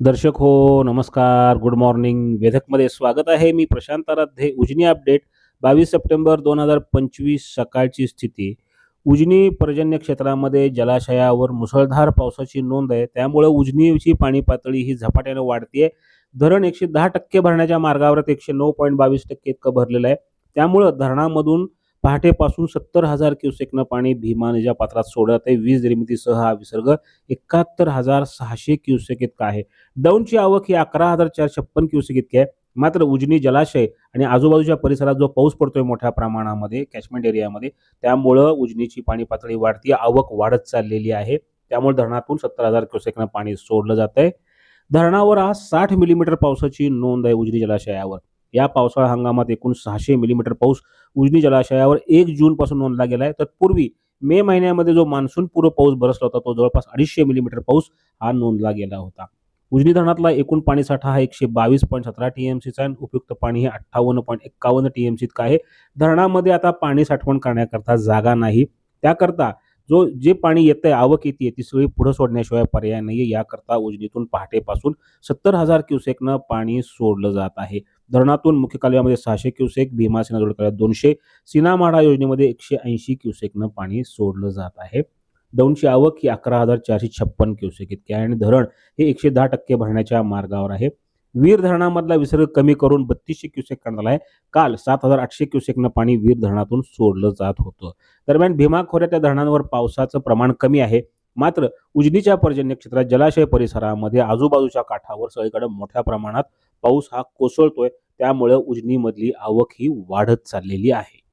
दर्शक हो नमस्कार. गुड मॉर्निंग वेधकमध्ये स्वागत आहे मी प्रशांत आराध्ये. उजनी अपडेट. बावीस सप्टेंबर दोन हजार पंचवीस सकाळची स्थिती. उजनी पर्जन्य क्षेत्रामध्ये जलाशयावर मुसळधार पावसाची नोंद आहे. त्यामुळे उजनीची पाणी पातळी ही झपाट्याने वाढतीये. धरण एकशे दहा टक्के भरण्याच्या मार्गावर एकशे नऊ पॉईंट बावीस टक्के इतकं भरलेलं आहे. त्यामुळं धरणामधून पहाटेपासून सत्तर हजार क्युसेकनं पाणी भीमा नदीच्या पात्रात सोडत आहे वीज निर्मितीसह हा विसर्ग एकाहत्तर हजार सहाशे क्युसेक इतका आहे. दौंडची आवक ही अकरा हजार चारशे छप्पन क्युसेक इतकी आहे. मात्र उजनी जलाशय आणि आजूबाजूच्या परिसरात जो पाऊस पडतोय मोठ्या प्रमाणामध्ये कॅचमेंट एरियामध्ये त्यामुळं उजनीची पाणी पातळी वाढती आवक वाढत चाललेली आहे. त्यामुळे धरणातून सत्तर हजार क्युसेकनं पाणी सोडलं जात आहे धरणावर आज साठ मिलीमीटर पावसाची नोंद आहे उजनी जलाशयावर. या पावसाळा हंगामात एकूण सहाशे मिलीमीटर पाऊस उजनी जलाशयावर एक जूनपासून नोंदला गेला आहे तत्पूर्वी मे महिन्यामध्ये जो मान्सून पूर्व पाऊस बरसला होता तो जवळपास अडीचशे मिलीमीटर पाऊस हा नोंदला गेला होता. उजनी धरणातला एकूण पाणीसाठा हा एकशे बावीस पॉईंट सतरा टीएमसीचा आहे उपयुक्त पाणी हे अठ्ठावन्न पॉईंट एक्कावन्न टीएमसी इतकं आहे? धरणामध्ये आता पाणी साठवण करण्याकरता जागा नाही. त्याकरता जो जे पाणी येतंय आवक येते ती सगळी पुढे सोडण्याशिवाय पर्याय नाही याकरता उजनीतून पहाटेपासून सत्तर हजार क्युसेकनं पाणी सोडलं जात आहे. धरणातून मुख्य कालव्यामध्ये सहाशे क्युसेक भीमासेना जोड कालव्यात दोनशे सीनामाडा योजनेमध्ये एकशे ऐंशी क्युसेकनं पाणी सोडलं जात आहे. दौंडची आवक ही अकरा हजार चारशे छप्पन क्युसेक इतकी आहे आणि धरण हे एकशे दहा टक्के भरण्याच्या मार्गावर आहे. वीर धरणामधला विसर्ग कमी करून बत्तीसशे क्युसेक करण्यात आला आहे काल सात हजार आठशे क्युसेकनं पाणी वीर धरणातून सोडलं जात होतं. दरम्यान भीमा खोऱ्यातल्या धरणांवर पावसाचं प्रमाण कमी आहे. मात्र उजनीच्या पर्जन्य क्षेत्रात जलाशय परिसरामध्ये आजूबाजूच्या काठावर सगळीकडे मोठ्या प्रमाणात पाऊस हा कोसळतोय. त्यामुळे उजनीमधली आवक ही वाढत चाललेली आहे.